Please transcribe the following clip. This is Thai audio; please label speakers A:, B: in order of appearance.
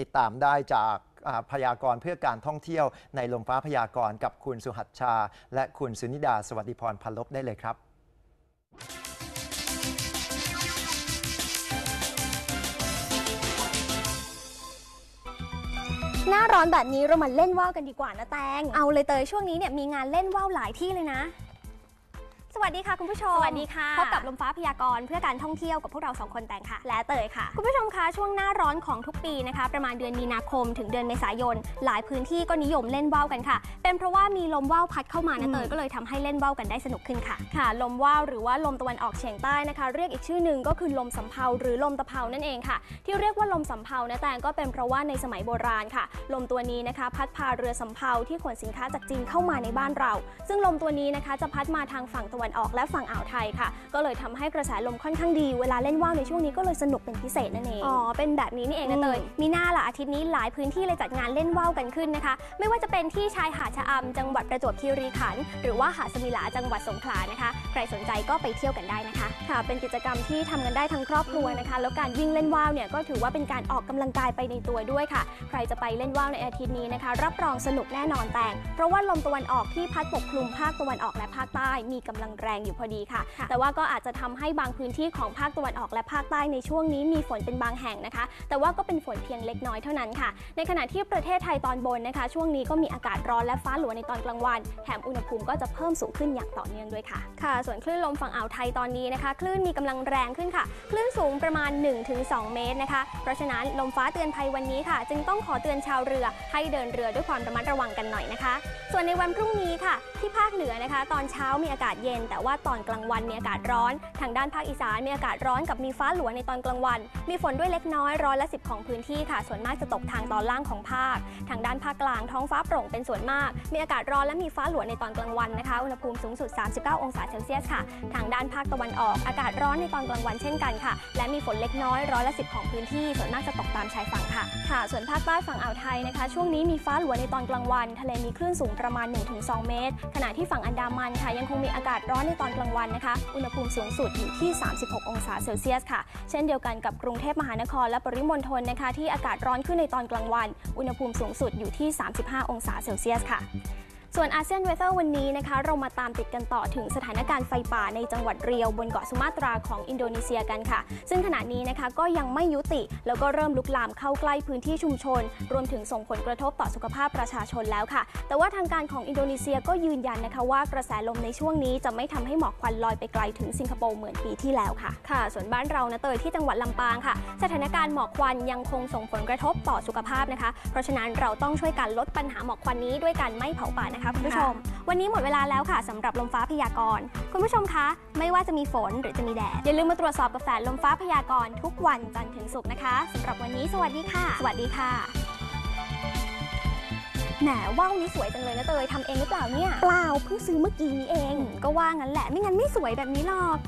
A: ติดตามได้จากพยากรณ์เพื่อการท่องเที่ยวในลมฟ้าพยากรณ์กับคุณสุหัชชา และคุณสุนิดาสวัสดิพรพันลบได้เลยครับ
B: หน้าร้อนแบบนี้เรามาเล่นว่าวกันดีกว่านะแตง เอาเลยเตยช่วงนี้เนี่ยมีงานเล่นว่าวหลายที่เลยนะ วัสดีค่ะคุณผู้ชม
C: สวัสดีค่ะ
B: พบกับลมฟ้าพยากรณ์เพื่อการท่องเที่ยวกับพวกเราสองคนแตงค่ะ
C: และเตยค่ะ
B: คุณผู้ชมคะช่วงหน้าร้อนของทุกปีนะคะ ประมาณเดือนมีนาคมถึงเดือนเมษายน หลายพื้นที่ก็นิยมเล่นว่าวกันค่ะ เป็นเพราะว่ามีลมว่าวพัดเข้ามานะ
C: อืม
B: เตยก็เลยทำให้เล่นว่าวกันได้สนุกขึ้นค่ะ
C: ค่ะ ลมว่าวหรือว่าลมตะวันออกเฉียงใต้นะคะ เรียกอีกชื่อหนึ่งก็คือลมสำเภาหรือลมตะเภานั่นเองค่ะ ที่เรียกว่าลมสำเภานะแต่ก็เป็นเพราะว่าในสมัยโบราณค่ะ ลมตัวนี้นะคะพัดพาเรือสำเภาที่ขนสินค้าจากจีนเข้ามาในบ้านเรา ซึ่งลมตัวนี้นะคะจะพัดมาทางฝั่งตะวันออกและฝั่งอ่าวไทยค่ะ ก็เลยทำให้กระแสลมค่อนข้างดี เวลาเล่นว่าวในช่วงนี้ก็เลยสนุกเป็นพิเศษนั่นเอง
B: อ๋อ เป็นแบบนี้นี่เองนะเตย
C: อืม
B: มีหน้าละอาทิตย์นี้หลายพื้นที่เลยจัดงานเล่นว่าวกันขึ้นนะคะ ไม่ว่าจะเป็นที่ชายหาดชะอำจังหวัดประจวบคีรีขันธ์หรือว่าหาดสมิลาจังหวัดสงขลานะคะ ใครสนใจก็ไปเที่ยวกันได้นะคะ
C: ค่ะ เป็นกิจกรรมที่ทำกันได้ทั้งครอบครัวนะคะ แล้วการวิ่งเล่นว่าวเนี่ยก็ถือว่าเป็นการออกกำลังกายไปในตัวด้วยค่ะ ใครจะไปเล่นว่าวในอาทิตย์นี้นะคะ รับรองสนุกแน่นอนแต่เพราะว่าลมตะวันออกที่พัดปกคลุมภาคตะวันออกและภาคใต้มีกำลังแรงอยู่พอดีค่ะ
B: ค่ะ
C: แต่ว่าก็อาจจะทำให้บางพื้นที่ของภาคตะวันออกและภาคใต้ในช่วงนี้มีฝนเป็นบางแห่งนะคะ แต่ว่าก็เป็นฝนเพียงเล็กน้อยเท่านั้นค่ะ ในขณะที่ประเทศไทยตอนบนนะคะ ช่วงนี้ก็มีอากาศร้อนและฟ้าหลัวในตอนกลางวัน แถมอุณหภูมิก็จะเพิ่มสูงขึ้นอย่างต่อเนื่องด้วยค่ะ
B: ค่ะ ส่วนคลื่นลมฝั่งอ่าวไทยตอนนี้นะคะ คลื่นมีกำลังแรงขึ้นค่ะ คลื่นสูงประมาณ 1-2 เมตรนะคะ เพราะฉะนั้นลมฟ้าเตือนภัยวันนี้ค่ะ จึงต้องขอเตือนชาวเรือให้เดินเรือด้วยความระมัดระวังกันหน่อยนะคะ ส่วนในวันพรุ่งนี้ค่ะ ที่ภาคเหนือนะคะ ตอนเช้ามีอากาศเย็นแต่ว่าตอนกลางวันมีอากาศร้อน ทางด้านภาคอีสานมีอากาศร้อนกับมีฟ้าหลัวในตอนกลางวัน มีฝนด้วยเล็กน้อยร้อยละสิของพื้นที่ค่ะ ส่วนมากจะตกทางตอนล่างของภาค ทางด้านภาคกลางท้องฟ้าโปร่งเป็นส่วนมาก มีอากาศร้อนและมีฟ้าหลัวในตอนกลางวันนะคะ อุณหภูมิสูงสุด 39 องศาเซลเซียสค่ะ ทางด้านภาคตะวันออก อากาศร้อนในตอนกลางวันเช่นกันค่ะ และมีฝนเล็กน้อยร้อยละสิของพื้นที่ ส่วนมากจะตกตามชายฝั่ง ค่ะ ค่ะ ส่วนภาคใต้ฝั่งอ่าวไทยนะคะ ช่วงนี้มีฟ้าหลัวในตอนกลางวัน ทะเลมีคลื่นสูงประมาณ 1-2 เมตร ขณะที่ฝั่งอันดามันค่ะ ยังคงมีอากาศร้อนในตอนกลางวันนะคะ อุณหภูมิสูงสุดอยู่ที่ 36 องศาเซลเซียสค่ะ เช่นเดียวกันกับกรุงเทพมหานครและปริมณฑลนะคะ ที่อากาศร้อนขึ้นในตอนกลางวัน อุณหภูมิสูงสุดอยู่ที่ 35 องศาเซลเซียสค่ะ ส่วนอาเซียนเวเ t อร์วันนี้นะคะเรามาตามติดกันต่อถึงสถานการณ์ไฟป่าในจังหวัดเรียวบนเกาะสุมาตราของอินโดนีเซียกันค่ะ ซึ่งขณะนี้นะคะก็ยังไม่ยุติ แล้วก็เริ่มลุกลามเข้าใกล้พื้นที่ชุมชน รวมถึงส่งผลกระทบต่อสุขภาพประชาชนแล้วค่ะ แต่ว่าทางการของอินโดนีเซียก็ยืนยันนะคะว่ากระแสลมในช่วงนี้จะไม่ทำให้หมอกควันลอยไปไกลถึงสิงคโปร์เหมือนปีที่แล้วค่ะค่ะ ส่วนบ้านเรานะเตยที่จังหวัดลำปางค่ะ สถานการณ์หมอกควันยังคงส่งผลกระทบต่อสุขภาพนะคะ เพราะฉะนั้นเราต้องช่วยกันลดปัญหาหมอกควันนี้ด้วยการไม่เผาป่านะคะคุณผู้ชม วันนี้หมดเวลาแล้วค่ะสำหรับลมฟ้าพยากรณ์คุณผู้ชมคะ ไม่ว่าจะมีฝนหรือจะมีแดด อย่าลืมมาตรวจสอบกับแฝดลมฟ้าพยากรณ์ทุกวันจันทร์ถึงศุกร์นะคะสำหรับวันนี้สวัสดีค่ะ สวัสดีค่ะแหมว่าวนี้สวยจังเลยนะเตยทำเองหรือเปล่าเนี่ย
C: เปล่าเพิ่งซื้อเมื่อกี้นี้เอง
B: ก็ว่างั้นแหละไม่งั้นไม่สวยแบบนี้หรอก